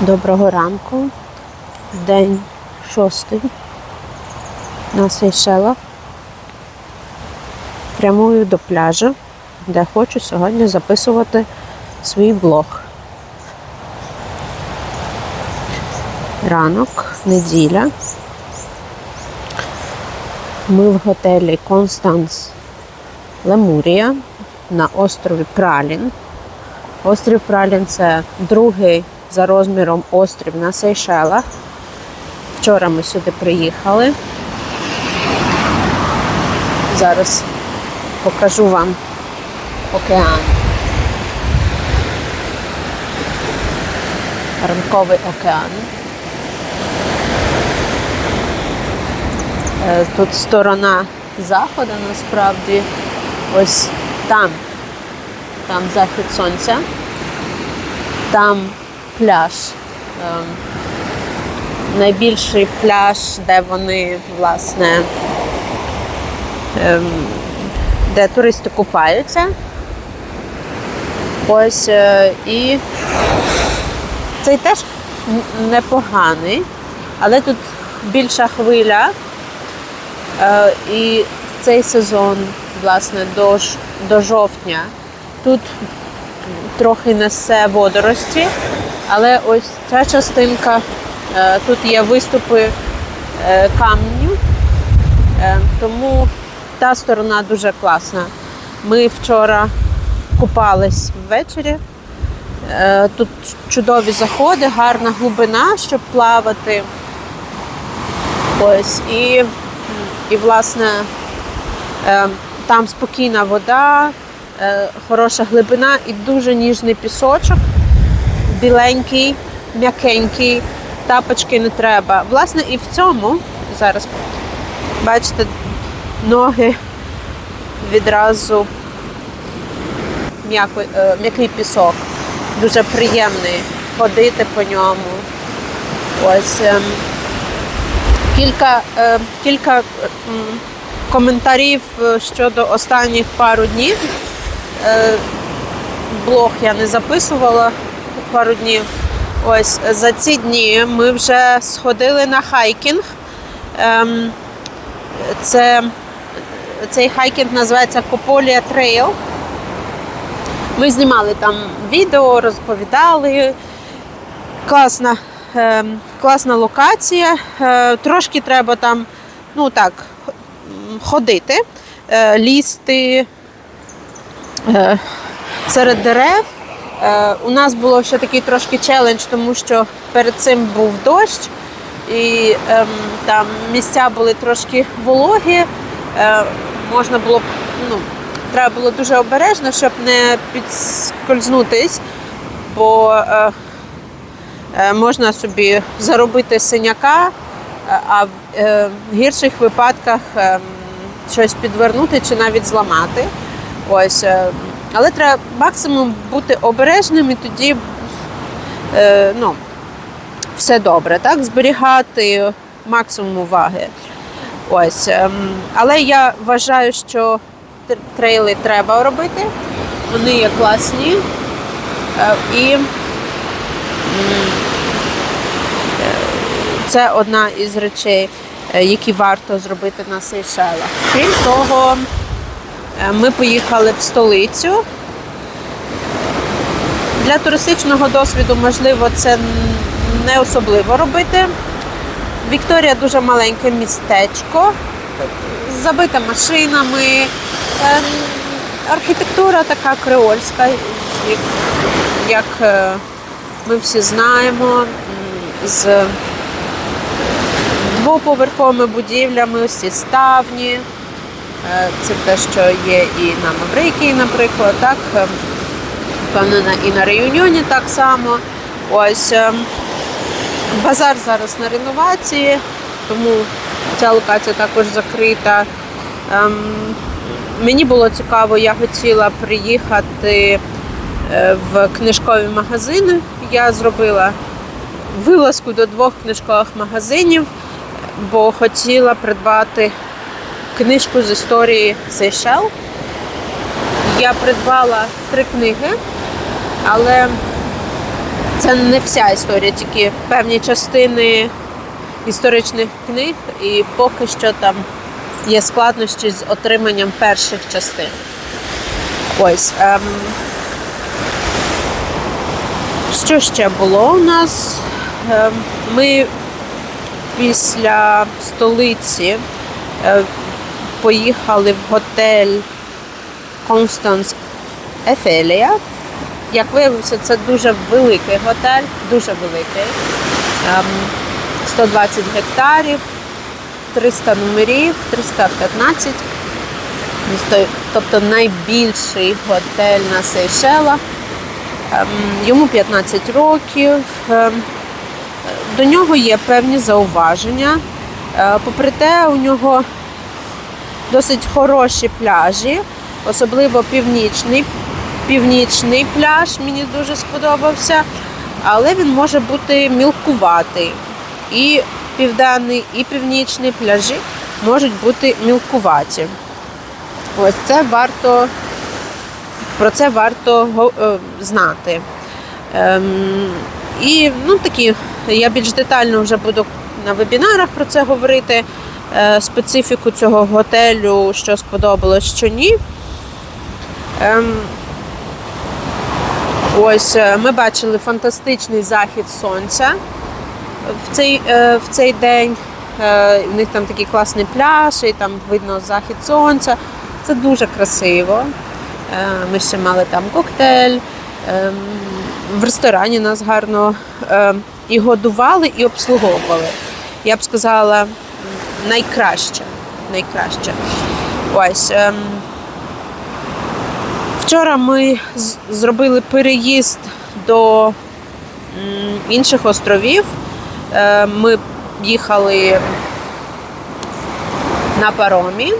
Доброго ранку. День шостий на Сейшелах. Прямую до пляжу, де хочу сьогодні записувати свій влог. Ранок, неділя. Ми в готелі Констанс Лемурія на острові Пралін. Острів Пралін це другий за розміром острів на Сейшелах. Вчора ми сюди приїхали. Зараз покажу вам океан. Ранковий океан. Е, Тут сторона заходу насправді ось там. Там захід сонця, там пляж. Ем, найбільший пляж, де вони, власне, ем, де туристи купаються. Ось е, і цей теж непоганий, але тут більша хвиля. Е, і цей сезон, власне, до, до жовтня тут трохи несе водорості, але ось ця частинка, е, тут є виступи е, каменю, е, тому та сторона дуже класна. Ми вчора купались ввечері. Тут чудові заходи, гарна глибина, щоб плавати. Ось і, і власне там спокійна вода, хороша глибина і дуже ніжний пісочок, біленький, м'якенький, тапочки не треба. Власне, і в цьому зараз бачите, ноги відразу е, м'який пісок. Дуже приємний ходити по ньому. Ось ем, кілька, е, кілька коментарів е, щодо останніх пару днів. Е, Блог я не записувала пару днів. Ось за ці дні ми вже сходили на хайкінг. Ем, Це, цей хайкінг називається Кополія Трейл. Ми знімали там відео, розповідали. Класна, е, класна локація. Е, трошки треба там, ну так, ходити, е, лізти серед дерев. Е, у нас було ще такий трошки челендж, тому що перед цим був дощ, і ем, там місця були трошки вологі. Е, можна було ну, треба було дуже обережно, щоб не підскользнутись, бо е, е, можна собі заробити синяка, е, а в е, гірших випадках е, щось підвернути чи навіть зламати. Ось, е, але треба максимум бути обережним і тоді е, ну, все добре, так? Зберігати максимум уваги. Ось. ем, Але я вважаю, що трейли треба робити. Вони є класні. Е, І е, це одна із речей, які варто зробити на Сейшелах. Крім того, ми поїхали в столицю. Для туристичного досвіду, можливо, це не особливо робити. Вікторія дуже маленьке містечко, забите машинами. Ем, Архітектура така креольська, як, е, ми всі знаємо, з двоповерховими будівлями, ось ставні. Е, Це те, що є і на Маврикії, наприклад, так. Впевнена, і на Реюніоні так само. Ось ем, базар зараз на реновації, тому ця локація також закрита. Ем, Мені було цікаво, я хотіла приїхати е, в книжкові магазини. Я зробила вилазку до двох книжкових магазинів, бо хотіла придбати книжку з історії Сейшел. Я придбала три книги, але Це не вся історія, тільки певні частини історичних книг, і поки що там є складнощі з отриманням перших частин. Ось. Ем, що ще було у нас? Ем, Ми після столиці е, поїхали в готель Констанс Ефелія. Як виявилося, це дуже великий готель, дуже великий. Ем, 120 гектарів, 300 номерів, 315. Тобто найбільший готель на Сейшелах. Ем, Йому 15 років. Ем, До нього є певні зауваження. Е, Попри те, у нього досить хороші пляжі, особливо північний. Північний пляж мені дуже сподобався, але він може бути мілкуватий. І південний, і північний пляжі можуть бути мілкуваті. Ось це варто про це варто е, знати. Ем, і ну, такі, я більш детально вже буду на вебінарах про це говорити. Е, Специфіку цього готелю, що сподобалось, що ні. Ем, ось е, ми бачили фантастичний захід сонця в цей, е, в цей день. У них там такий класний пляж, і там видно захід сонця. Це дуже красиво. Ми ще мали там коктейль. Ем, В ресторані нас гарно і годували, і обслуговували. Я б сказала, найкраще. найкраще. Ось. ем, Вчора ми зробили переїзд до інших островів. Е, Ми їхали на паромі.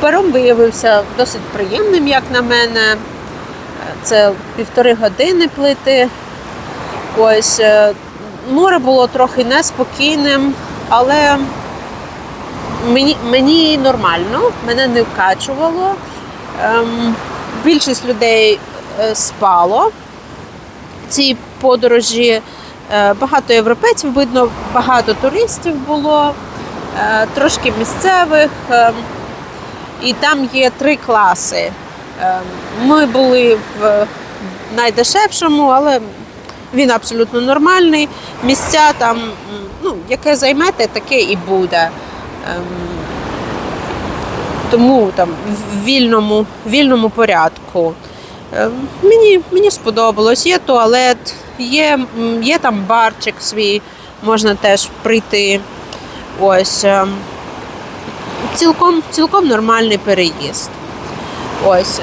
Паром виявився досить приємним, як на мене. Це півтори години плити. Ось е, море було трохи неспокійним, але мені, мені нормально, мене не вкачувало. Ем, більшість людей е, спало в цій подорожі. Е, Багато європейців видно, багато туристів було, е, трошки місцевих. ем, І там є три класи. Ем, Ми були в найдешевшому, але він абсолютно нормальний. Місця там, ну, яке займете, таке і буде. Ем, Тому там в вільному, вільному порядку. Ем, Мені, мені сподобалось. Є туалет, є, є там барчик свій, можна теж прийти. Ось. ем, Цілком, цілком нормальний переїзд. Ось.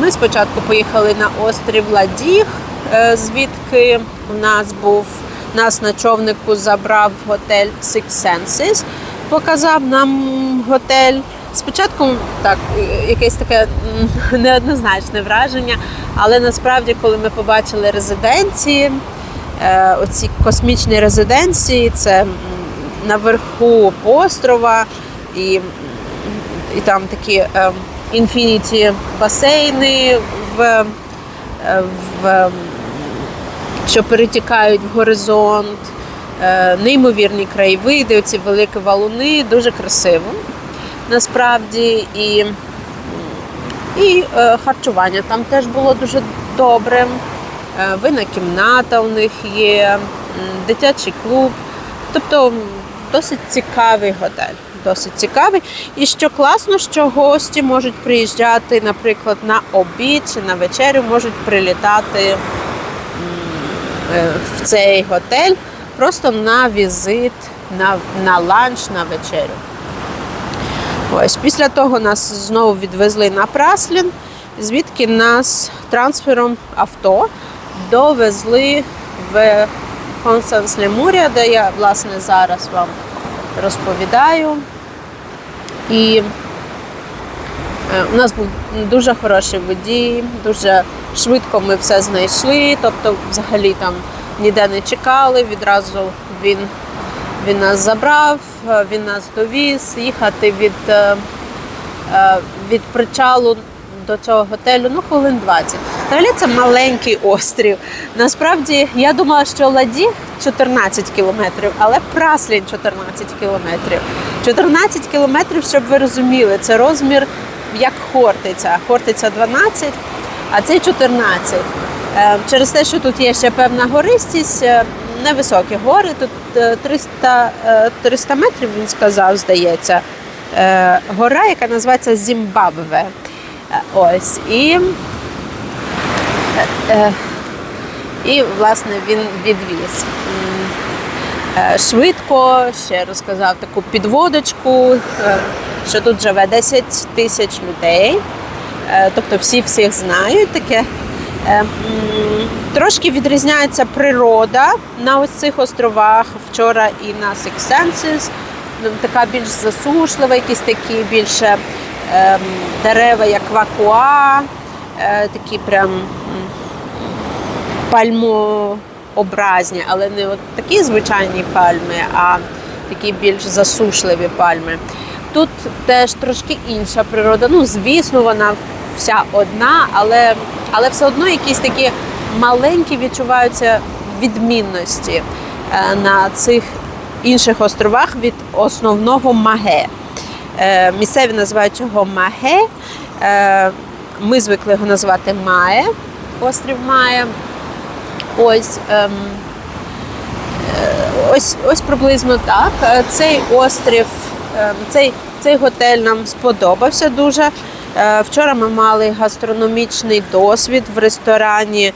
Ми спочатку поїхали на острів Ладіг, е, звідки у нас був нас на човнику забрав готель Six Senses, показав нам готель. Спочатку так, е, якесь таке неоднозначне враження, але насправді, коли ми побачили резиденції, е, оці космічні резиденції, це наверху острова, і, і там такі інфініті басейни, в, е, в, що перетікають в горизонт, е, неймовірні краєвиди, оці великі валуни, дуже красиво насправді. І, і е, харчування там теж було дуже добре. Е, Винна кімната у них є, дитячий клуб. Тобто досить цікавий готель. Досить цікавий. І що класно, що гості можуть приїжджати, наприклад, на обід чи на вечерю, можуть прилітати е, в цей готель просто на візит, на, на ланч, на вечерю. Ось після того нас знову відвезли на Праслін, звідки нас трансфером авто довезли в Констанс Лемурія, де я власне зараз вам розповідаю. І е, у нас був дуже хороший водій, дуже швидко ми все знайшли, тобто взагалі там ніде не чекали, відразу він він нас забрав, е, він нас довіз. Їхати від, е, е, від причалу до цього готелю ну, хвилин 20. Взагалі це маленький острів. Насправді я думала, що Ладі 14 кілометрів, але Праслін 14 кілометрів. 14 кілометрів, щоб ви розуміли, це розмір як Хортиця. Хортиця 12, а це 14. Е, Через те, що тут є ще певна гористість, е, невисокі гори, тут е, 300, е, 300 метрів, він сказав, здається. Гора, яка називається Зімбабве. Ось. І І, власне, він відвіз. Швидко ще розказав таку підводочку, що тут живе 10 тисяч людей. Тобто всі всіх знають таке. Е, м, Трошки відрізняється природа на ось цих островах. Вчора і на Senses. Ну, Така більш засушлива, якісь такі більше ем, дерева, як вакуа, е, такі прям пальмообразні, але не от такі звичайні пальми, а такі більш засушливі пальми. Тут теж трошки інша природа. Ну, звісно, вона вся одна, але, але все одно якісь такі маленькі відчуваються відмінності е, на цих інших островах від основного Маге. Е, Місцеві називають його Маге. Е, Ми звикли його називати Має, острів Має. Ось, ем, ось, ось приблизно так. Цей острів, ем, цей, цей готель нам сподобався дуже. Е, Вчора ми мали гастрономічний досвід в ресторані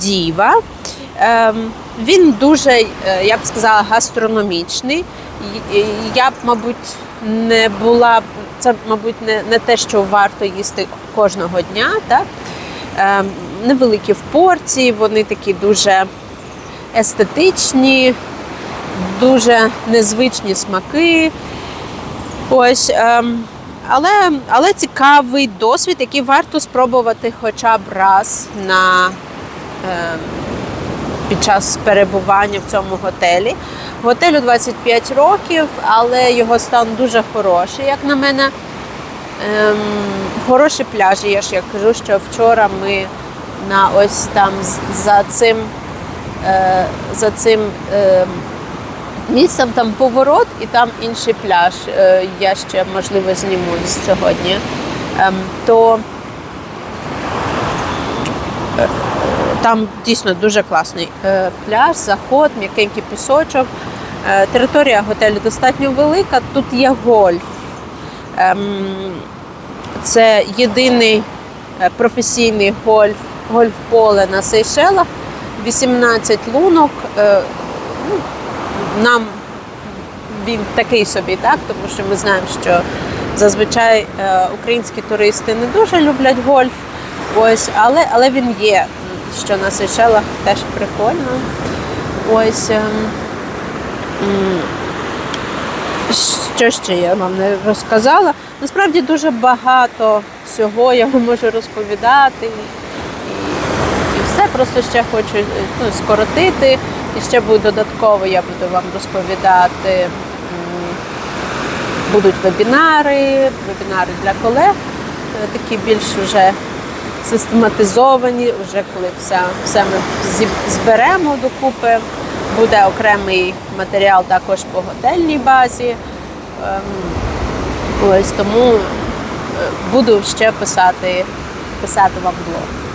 Діва. Ем, Він дуже, е, я б сказала, гастрономічний. Я б, мабуть, не була це, мабуть, не, не те, що варто їсти кожного дня. Так? Ем, невеликі в порції, вони такі дуже естетичні, дуже незвичні смаки. Ось, ем, але, але цікавий досвід, який варто спробувати хоча б раз на, ем, під час перебування в цьому готелі. Готелю 25 років, але його стан дуже хороший, як на мене. Ем, хороші пляжі. Я ж як кажу, що вчора ми на ось там за цим, е, за цим е, місцем там поворот і там інший пляж. Е, я ще можливо зніму сьогодні. Ем, то е, там дійсно дуже класний е, пляж, заход, м'якенький пісочок. Територія готелю достатньо велика. Тут є гольф. Ем, Це єдиний професійний гольф, гольф-поле на Сейшелах. 18 лунок. Нам він такий собі, так? тому що ми знаємо, що зазвичай е, українські туристи не дуже люблять гольф. Ось, але, але він є, що на Сейшелах теж прикольно. Ось. ем, що ще я вам не розказала? Насправді дуже багато всього я вам можу розповідати. І, і все просто ще хочу е, ну, скоротити. І ще буде додатково, я буду вам розповідати. Будуть вебінари, вебінари для колег, е, такі більш вже систематизовані, вже коли все, все ми зберемо докупи. Буде окремий матеріал також по готельній базі. Ем, Ось тому е, буду ще писати, писати вам блог.